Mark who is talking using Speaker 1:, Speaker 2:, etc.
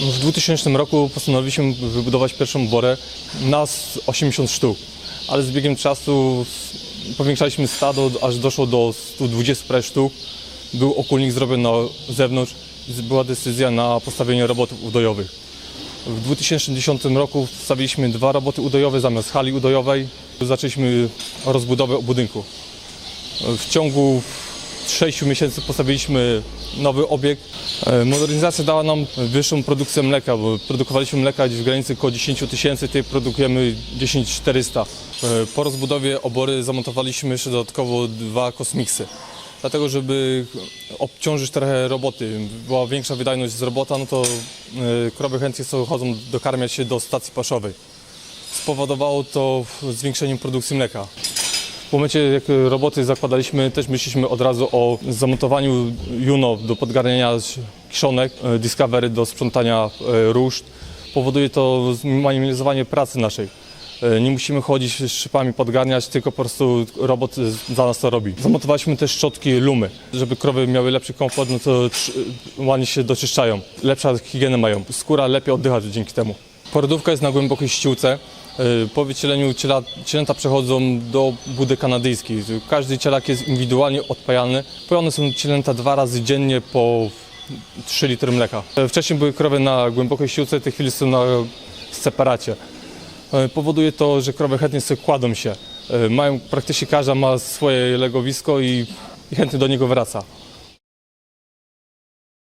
Speaker 1: W 2000 roku postanowiliśmy wybudować pierwszą borę na s- 80 sztuk, ale z biegiem czasu powiększaliśmy stado, aż doszło do 120 prawie sztuk. Był okulnik zrobiony na zewnątrz, była decyzja na postawienie robotów udojowych. W 2010 roku wstawiliśmy dwa roboty udojowe zamiast hali udojowej. Zaczęliśmy rozbudowę budynku. W ciągu 6 miesięcy postawiliśmy nowy obiekt. E, Modernizacja dała nam wyższą produkcję mleka, bo produkowaliśmy mleka gdzieś w granicy około 10 tysięcy, tej produkujemy 10 400. E, Po rozbudowie obory zamontowaliśmy jeszcze dodatkowo dwa kosmiksy. Dlatego, żeby obciążyć trochę roboty, była większa wydajność z robota, no to e, krowy chętnie sobie chodzą dokarmiać się do stacji paszowej. Spowodowało to zwiększenie produkcji mleka. Momencie, jak roboty zakładaliśmy, też myśleliśmy od razu o zamontowaniu Juno do podgarniania kiszonek, e, Discovery do sprzątania e, różd. Powoduje to zminimalizowanie pracy naszej. E, Nie musimy chodzić z szypami, podgarniać, tylko po prostu robot za nas to robi. Zamontowaliśmy też szczotki Lumy, żeby krowy miały lepszy komfort, no to ładnie się doczyszczają. Lepsza higienę mają, skóra lepiej oddycha dzięki temu. Porodówka jest na głębokiej ściółce. Y, Po wycieleniu ciela, cielęta przechodzą do budy kanadyjskiej. Każdy cielak jest indywidualnie odpajany. Pojone są cielęta dwa razy dziennie po 3 litry mleka. Y, Wcześniej były krowy na głębokiej ściółce, w tej chwili są na separacie. Y, Powoduje to, że krowy chętnie sobie kładą się. Mają, praktycznie każda ma swoje legowisko i, i chętnie do niego wraca.